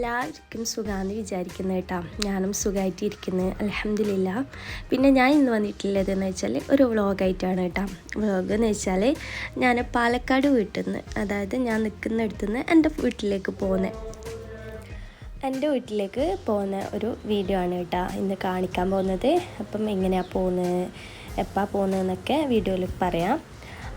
എല്ലാവർക്കും സുഖമാണെന്ന് വിചാരിക്കുന്നത് കേട്ടോ. ഞാനും സുഖമായിട്ട് ഇരിക്കുന്നത് അലഹമില്ല പിന്നെ ഞാൻ ഇന്ന് വന്നിട്ടുള്ളത് എന്ന് വെച്ചാൽ ഒരു വ്ളോഗായിട്ടാണ് കേട്ടോ. വ്ളോഗ് എന്ന് വെച്ചാൽ ഞാൻ പാലക്കാട് വീട്ടിൽ നിന്ന് അതായത് ഞാൻ നിൽക്കുന്നിടത്തു നിന്ന് എന്റെ വീട്ടിലേക്ക് പോകുന്നത് എന്റെ വീട്ടിലേക്ക് പോകുന്ന ഒരു വീഡിയോ ആണ് കേട്ടോ ഇന്ന് കാണിക്കാൻ പോകുന്നത്. അപ്പം എങ്ങനെയാണ് പോകുന്നത് എപ്പോൾ പോകുന്നതെന്നൊക്കെ വീഡിയോയിൽ പറയാം.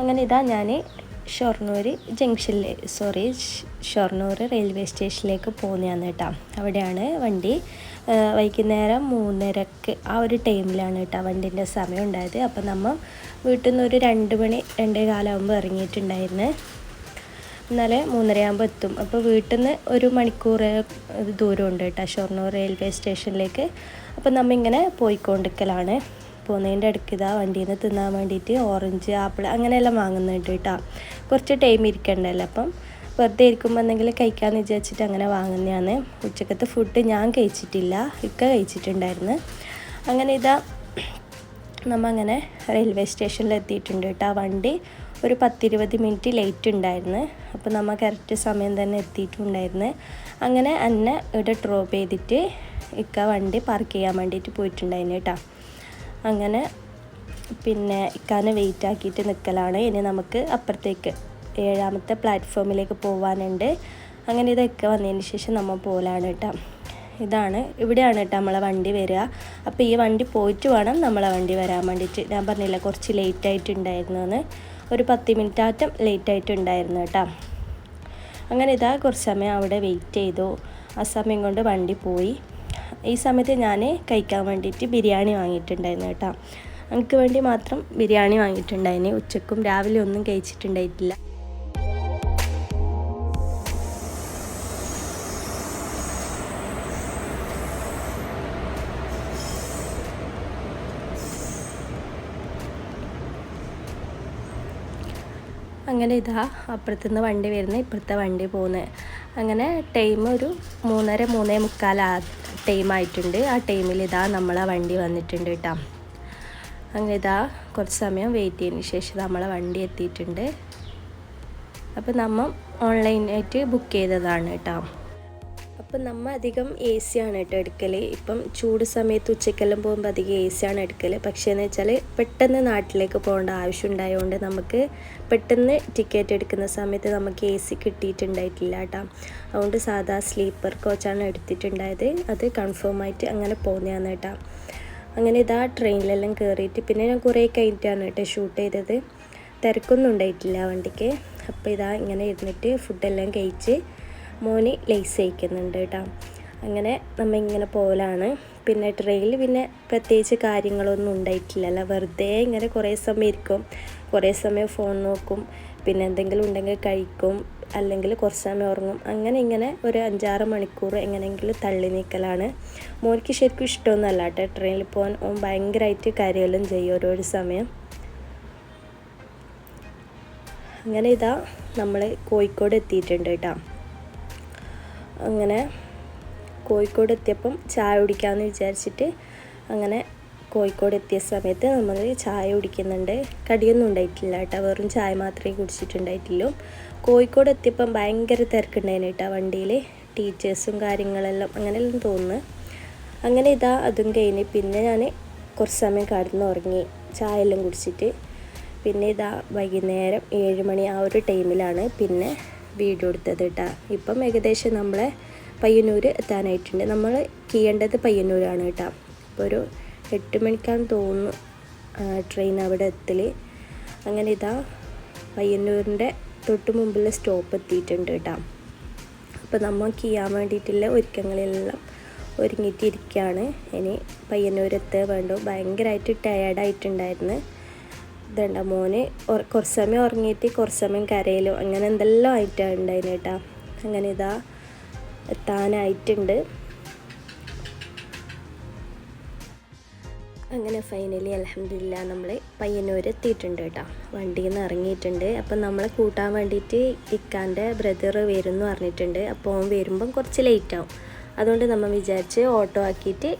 അങ്ങനെ ഇതാ ഞാൻ ഷൊർണൂർ ജംഗ്ഷനിൽ സോറി ഷൊർണൂർ റെയിൽവേ സ്റ്റേഷനിലേക്ക് പോകുന്നതാണ് കേട്ടോ. അവിടെയാണ് വണ്ടി വൈകുന്നേരം മൂന്നരക്ക് ആ ഒരു ടൈമിലാണ് കേട്ടോ വണ്ടീന്റെ സമയം ഉണ്ടായത്. അപ്പം നമ്മൾ വീട്ടിൽ നിന്ന് ഒരു രണ്ട് മണി രണ്ടേ കാലമാകുമ്പോൾ ഇറങ്ങിയിട്ടുണ്ടായിരുന്നു. എന്നാലേ മൂന്നരയാകുമ്പോൾ എത്തും. അപ്പോൾ വീട്ടിൽ നിന്ന് ഒരു മണിക്കൂർ ദൂരമുണ്ട് കേട്ടോ ഷൊർണൂർ റെയിൽവേ സ്റ്റേഷനിലേക്ക് അപ്പോൾ നമ്മ ഇങ്ങനെ പോയിക്കൊണ്ടിരിക്കലാണ്. പോകുന്നതിന്റെ ഇടയ്ക്ക് ഇതാ വണ്ടിയിൽ നിന്ന് തിന്നാൻ വേണ്ടിയിട്ട് ഓറഞ്ച് ആപ്പിൾ അങ്ങനെയെല്ലാം വാങ്ങുന്നുണ്ട് കേട്ടോ. കുറച്ച് ടൈം ഇരിക്കണ്ടല്ലോ അപ്പം. വെറുതെ ഇരിക്കുമ്പോൾ എന്തെങ്കിലും കഴിക്കാമെന്ന് വിചാരിച്ചിട്ട് അങ്ങനെ വാങ്ങുന്നതാണ്. ഉച്ചക്കത്തെ ഫുഡ് ഞാൻ കഴിച്ചിട്ടില്ല. ഇക്ക കഴിച്ചിട്ടുണ്ടായിരുന്നു. അങ്ങനെ ഇതാ നമ്മ അങ്ങനെ റെയിൽവേ സ്റ്റേഷനിൽ എത്തിയിട്ടുണ്ട് കേട്ടോ. ആ വണ്ടി ഒരു പത്തിരുപത് മിനിറ്റ് ലേറ്റ് ഉണ്ടായിരുന്നു. അപ്പോൾ നമ്മൾ കറക്റ്റ് സമയം തന്നെ എത്തിയിട്ടുണ്ടായിരുന്നു. അങ്ങനെ എന്നെ ഇവിടെ ഡ്രോപ്പ് ചെയ്തിട്ട് ഇക്ക വണ്ടി പാർക്ക് ചെയ്യാൻ വേണ്ടിയിട്ട് പോയിട്ടുണ്ടായിരുന്നു കേട്ടോ. അങ്ങനെ പിന്നെ ഇക്കാനെ വെയിറ്റ് ആക്കിയിട്ട് നിൽക്കലാണ് ഇനി നമുക്ക് അപ്പുറത്തേക്ക് ഏഴാമത്തെ പ്ലാറ്റ്ഫോമിലേക്ക് പോകാനുണ്ട് അങ്ങനെ ഇതൊക്കെ വന്നതിന് ശേഷം നമ്മൾ പോലാണ് കേട്ടോ ഇതാണ് ഇവിടെയാണ് കേട്ടോ നമ്മളെ വണ്ടി വരിക. അപ്പോൾ ഈ വണ്ടി പോയിട്ട് വേണം നമ്മളെ വണ്ടി വരാൻ വേണ്ടിയിട്ട്. ഞാൻ പറഞ്ഞില്ല കുറച്ച് ലേറ്റ് ആയിട്ടുണ്ടായിരുന്നു എന്ന് ഒരു പത്ത് മിനിറ്റ് ആറ്റം ലേറ്റ് ആയിട്ടുണ്ടായിരുന്നു കേട്ടോ അങ്ങനെ ഇതാ കുറച്ച് സമയം അവിടെ വെയിറ്റ് ചെയ്തു. ആ സമയം കൊണ്ട് വണ്ടി പോയി. ഈ സമയത്ത് ഞാൻ കഴിക്കാൻ വേണ്ടിയിട്ട് ബിരിയാണി വാങ്ങിയിട്ടുണ്ടായിരുന്നു കേട്ടോ. എനിക്ക് വേണ്ടി മാത്രം ബിരിയാണി വാങ്ങിയിട്ടുണ്ടായിരുന്നു ഉച്ചക്കും രാവിലെ ഒന്നും കഴിച്ചിട്ടുണ്ടായിട്ടില്ല. അങ്ങനെ ഇതാ അപ്പുറത്തുനിന്ന് വണ്ടി വരുന്നത് ഇപ്പുറത്തെ വണ്ടി പോകുന്നത് അങ്ങനെ ടൈം ഒരു മൂന്നര മൂന്നേ മുക്കാൽ ആ ടൈം ആയിട്ടുണ്ട്. ആ ടൈമിൽ ഇതാ നമ്മളെ വണ്ടി വന്നിട്ടുണ്ട് കേട്ടോ. അങ്ങനെ ഇതാ കുറച്ച് സമയം വെയിറ്റ് ചെയ്തതിന് ശേഷം നമ്മളെ വണ്ടി എത്തിയിട്ടുണ്ട്. അപ്പോൾ നമ്മൾ ഓൺലൈനായിട്ട് ബുക്ക് ചെയ്തതാണ് കേട്ടോ. അപ്പം നമ്മൾ അധികം എ സി ആണ് കേട്ടോ എടുക്കൽ ഇപ്പം ചൂട് സമയത്ത് ഉച്ചക്കെല്ലാം പോകുമ്പോൾ അധികം എ സി ആണ് എടുക്കൽ പക്ഷേ എന്ന് വെച്ചാൽ പെട്ടെന്ന് നാട്ടിലേക്ക് പോകേണ്ട ആവശ്യം ഉണ്ടായതുകൊണ്ട് നമുക്ക് പെട്ടെന്ന് ടിക്കറ്റ് എടുക്കുന്ന സമയത്ത് നമുക്ക് എ സി കിട്ടിയിട്ടുണ്ടായിട്ടില്ല കേട്ടോ. അതുകൊണ്ട് സാധാ സ്ലീപ്പർ കോച്ചാണ് എടുത്തിട്ടുണ്ടായത്. അത് കൺഫേം ആയിട്ട് അങ്ങനെ പോകുന്നതാണ് കേട്ടോ. അങ്ങനെ ഇതാ ട്രെയിനിലെല്ലാം കയറിയിട്ട് പിന്നെ ഞാൻ കുറേ കഴിഞ്ഞിട്ടാണ് കേട്ടോ ഷൂട്ട് ചെയ്തത്. തിരക്കൊന്നും ഉണ്ടായിട്ടില്ല വണ്ടിക്ക്. അപ്പോൾ ഇതാ ഇങ്ങനെ ഇരുന്നിട്ട് ഫുഡെല്ലാം കഴിച്ച് മോന് ലേസ് അയക്കുന്നുണ്ട് കേട്ടോ. അങ്ങനെ നമ്മൾ ഇങ്ങനെ പോലാണ്. പിന്നെ ട്രെയിനിൽ പിന്നെ പ്രത്യേകിച്ച് കാര്യങ്ങളൊന്നും ഉണ്ടായിട്ടില്ലല്ലോ. വെറുതെ ഇങ്ങനെ കുറേ സമയം ഇരിക്കും. കുറേ സമയം ഫോൺ നോക്കും. പിന്നെ എന്തെങ്കിലും ഉണ്ടെങ്കിൽ കഴിക്കും. അല്ലെങ്കിൽ കുറച്ച് സമയം ഉറങ്ങും. അങ്ങനെ ഇങ്ങനെ ഒരു അഞ്ചാറ് മണിക്കൂർ എങ്ങനെയെങ്കിലും തള്ളി നീക്കലാണ്. മോനിക്ക് ശരിക്കും ഇഷ്ടമൊന്നുമല്ല കേട്ടോ ട്രെയിനിൽ പോകാൻ. ഓൻ ഭയങ്കരമായിട്ട് കാര്യമെല്ലാം ചെയ്യും ഓരോരോ സമയം. അങ്ങനെ ഇതാ നമ്മൾ കോഴിക്കോട് എത്തിയിട്ടുണ്ട് കേട്ടോ. അങ്ങനെ കോഴിക്കോട് എത്തിയപ്പം ചായ കുടിക്കാമെന്ന് വിചാരിച്ചിട്ട് അങ്ങനെ കോഴിക്കോട് എത്തിയ സമയത്ത് നമ്മൾ ചായ കുടിക്കുന്നുണ്ട്. കടിയൊന്നും ഉണ്ടായിട്ടില്ല കേട്ടോ. വെറും ചായ മാത്രമേ കുടിച്ചിട്ടുണ്ടായിട്ടുള്ളൂ. കോഴിക്കോട് എത്തിയപ്പം ഭയങ്കര തിരക്കുണ്ടായിരുന്നു കേട്ടോ വണ്ടിയിൽ ടീച്ചേഴ്സും കാര്യങ്ങളെല്ലാം അങ്ങനെയെല്ലാം തോന്നുന്നു. അങ്ങനെ ഇതാ അതും കഴിഞ്ഞ് പിന്നെ ഞാൻ കുറച്ച് സമയം കടന്ന് ഉറങ്ങി ചായ എല്ലാം കുടിച്ചിട്ട്. പിന്നെ ഇതാ വൈകുന്നേരം ഏഴ് മണി ആ ഒരു ടൈമിലാണ്. പിന്നെ വീഡിയോ എടുത്തത് കേട്ടോ ഇപ്പം ഏകദേശം നമ്മളെ പയ്യന്നൂർ എത്താനായിട്ടുണ്ട്. നമ്മൾ ചെയ്യേണ്ടത് പയ്യന്നൂരാണ് കേട്ടോ ഇപ്പോൾ ഒരു എട്ട് മണിക്കാണ് തോന്നുന്നു ട്രെയിൻ അവിടെ എത്തൽ അങ്ങനെ ഇതാ പയ്യന്നൂരിന്റെ തൊട്ട് മുമ്പിലെ സ്റ്റോപ്പ് എത്തിയിട്ടുണ്ട് കേട്ടോ അപ്പോൾ നമ്മൾ ചെയ്യാൻ വേണ്ടിയിട്ടുള്ള ഒരുക്കങ്ങളെല്ലാം ഒരുങ്ങിയിട്ടിരിക്കുകയാണ്. ഇനി പയ്യന്നൂരെത്തുക വേണ്ടു. ഭയങ്കരമായിട്ട് ടയേർഡായിട്ടുണ്ടായിരുന്നു ഇതുണ്ട. മോന് കുറച്ച് സമയം ഉറങ്ങിയിട്ട് കുറച്ച് സമയം കരയിലും അങ്ങനെ എന്തെല്ലാം ആയിട്ടാണ് ഉണ്ടായിന് കേട്ടോ അങ്ങനെ ഇതാ എത്താനായിട്ടുണ്ട്. അങ്ങനെ ഫൈനലി അലഹമില്ല നമ്മൾ പയ്യന്നൂർ എത്തിയിട്ടുണ്ട് കേട്ടോ വണ്ടിയിൽ നിന്ന് ഇറങ്ങിയിട്ടുണ്ട്. അപ്പം നമ്മളെ കൂട്ടാൻ വേണ്ടിയിട്ട് ഇക്കാന്റെ ബ്രദർ എന്ന് പറഞ്ഞിട്ടുണ്ട്. അപ്പോൾ അവൻ വരുമ്പം കുറച്ച് ലേറ്റ് ആവും. അതുകൊണ്ട് നമ്മൾ വിചാരിച്ച് ഓട്ടോ ആക്കിയിട്ട്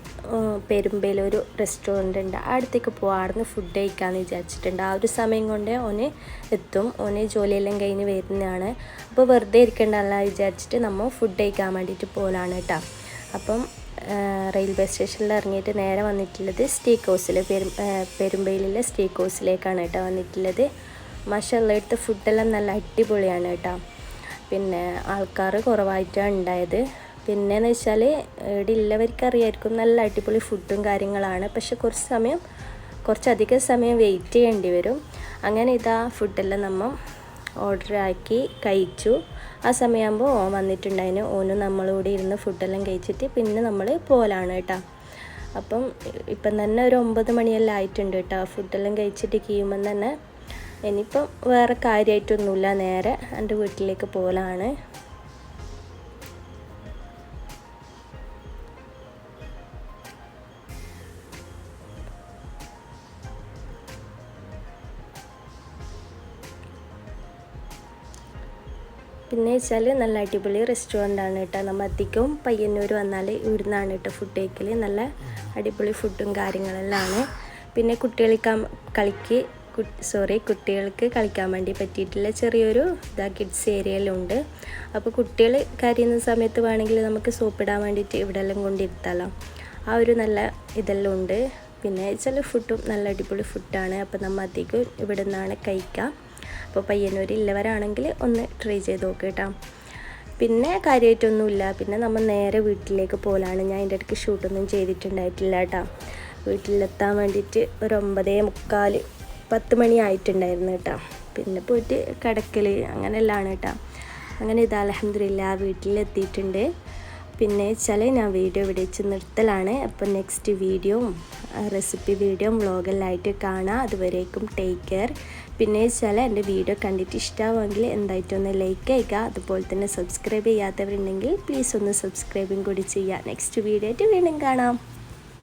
പെരുമ്പയിലൊരു റെസ്റ്റോറന്റ് ഉണ്ട്. അടുത്തേക്ക് പോകാം അവിടെ ഫുഡ് കഴിക്കാമെന്ന് വിചാരിച്ചിട്ടുണ്ട്. ആ ഒരു സമയം കൊണ്ട് ഓന് എത്തും. ഓന് ജോലിയെല്ലാം കഴിഞ്ഞ് വരുന്നതാണ്. അപ്പോൾ വെറുതെ ഇരിക്കേണ്ടല്ല വിചാരിച്ചിട്ട് നമ്മൾ ഫുഡ് കഴിക്കാൻ വേണ്ടിയിട്ട് പോലാണ് കേട്ടോ അപ്പം റെയിൽവേ സ്റ്റേഷനിൽ ഇറങ്ങിയിട്ട് നേരെ വന്നിട്ടുള്ളത് സ്റ്റേക്ക് ഹൗസിൽ പെരും പെരുമ്പയിലെ സ്റ്റേക്ക് ഹൗസിലേക്കാണ് കേട്ടോ വന്നിട്ടുള്ളത്. മഷുള്ള എടുത്ത ഫുഡെല്ലാം നല്ല അടിപൊളിയാണ് കേട്ടോ പിന്നെ ആൾക്കാർ കുറവായിട്ടാണ് ഉണ്ടായത്. പിന്നെയെന്ന് വെച്ചാൽ ഇവിടെ ഉള്ളവർക്ക് അറിയായിരിക്കും നല്ല അടിപൊളി ഫുഡും കാര്യങ്ങളാണ്. പക്ഷെ കുറച്ച് സമയം കുറച്ചധികം സമയം വെയിറ്റ് ചെയ്യേണ്ടി വരും. അങ്ങനെ ഇതാ ഫുഡെല്ലാം നമ്മൾ ഓർഡർ ആക്കി കഴിച്ചു. ആ സമയമാകുമ്പോൾ ഓൻ വന്നിട്ടുണ്ടായിരുന്നു ഓനും നമ്മളൂടെ ഇരുന്ന് ഫുഡെല്ലാം കഴിച്ചിട്ട് പിന്നെ നമ്മൾ പോലാണ് കേട്ടോ. അപ്പം ഇപ്പം തന്നെ ഒരു ഒമ്പത് മണിയെല്ലാം ആയിട്ടുണ്ട് കേട്ടോ. ഫുഡെല്ലാം കഴിച്ചിട്ട് കീയുമ്പം തന്നെ ഇനിയിപ്പം വേറെ കാര്യമായിട്ടൊന്നുമില്ല നേരെ എന്റെ വീട്ടിലേക്ക് പോലാണ്. പിന്നെ വെച്ചാൽ നല്ല അടിപൊളി റെസ്റ്റോറന്റ് ആണ് കേട്ടോ. നമ്മൾ അധികവും പയ്യന്നൂർ വന്നാൽ ഇവിടുന്നാണ് കേട്ടോ ഫുഡ് കഴിക്കൽ നല്ല അടിപൊളി ഫുഡും കാര്യങ്ങളെല്ലാം ആണ് പിന്നെ കുട്ടികൾക്ക് കളിക്ക് സോറി കുട്ടികൾക്ക് കളിക്കാൻ വേണ്ടി പറ്റിയിട്ടുള്ള ചെറിയൊരു ഇതാ കിഡ്സ് ഏരിയയിലുണ്ട് അപ്പോൾ കുട്ടികൾ കരയുന്ന സമയത്ത് വേണമെങ്കിൽ നമുക്ക് സോപ്പിടാൻ വേണ്ടിയിട്ട് ഇവിടെ എല്ലാം കൊണ്ടിരുത്താലോ. ആ ഒരു നല്ല ഇതെല്ലാം ഉണ്ട്. പിന്നെ വെച്ചാൽ ഫുഡും നല്ല അടിപൊളി ഫുഡാണ് അപ്പോൾ നമ്മൾ അധികം ഇവിടെ നിന്നാണ് കഴിക്കുക. അപ്പോൾ പയ്യന്നൂർ ഇല്ലവരാണെങ്കിൽ ഒന്ന് ട്രൈ ചെയ്ത് നോക്കുക കേട്ടോ. പിന്നെ കാര്യമായിട്ടൊന്നുമില്ല. പിന്നെ നമ്മൾ നേരെ വീട്ടിലേക്ക് പോലാണ്. ഞാൻ അതിന്റെ ഇടയ്ക്ക് ഷൂട്ടൊന്നും ചെയ്തിട്ടുണ്ടായിട്ടില്ല കേട്ടോ. വീട്ടിലെത്താൻ വേണ്ടിയിട്ട് ഒരു ഒമ്പതേ മുക്കാൽ പത്ത് മണി ആയിട്ടുണ്ടായിരുന്നു കേട്ടോ. പിന്നെ പോയിട്ട് കിടക്കൽ അങ്ങനെയെല്ലാം കേട്ടോ. അങ്ങനെ ഇത് അലഹമില്ല വീട്ടിലെത്തിയിട്ടുണ്ട്. പിന്നെ വെച്ചാൽ ഞാൻ വീഡിയോ ഇവിടെ വെച്ച് നിർത്തലാണ്. അപ്പോൾ നെക്സ്റ്റ് വീഡിയോ റെസിപ്പി വീഡിയോ വ്ളോഗെല്ലായിട്ട് കാണാം. അതുവരേക്കും ടേക്ക് കെയർ പിന്നെ വെച്ചാൽ എന്റെ വീഡിയോ കണ്ടിട്ട് ഇഷ്ടമാവുമെങ്കിൽ എന്തായിട്ടൊന്ന് ലൈക്ക് ചെയ്യുക. അതുപോലെ തന്നെ സബ്സ്ക്രൈബ് ചെയ്യാത്തവരുണ്ടെങ്കിൽ പ്ലീസ് ഒന്ന് സബ്സ്ക്രൈബും കൂടി ചെയ്യുക. നെക്സ്റ്റ് വീഡിയോ ആയിട്ട് വീണ്ടും കാണാം.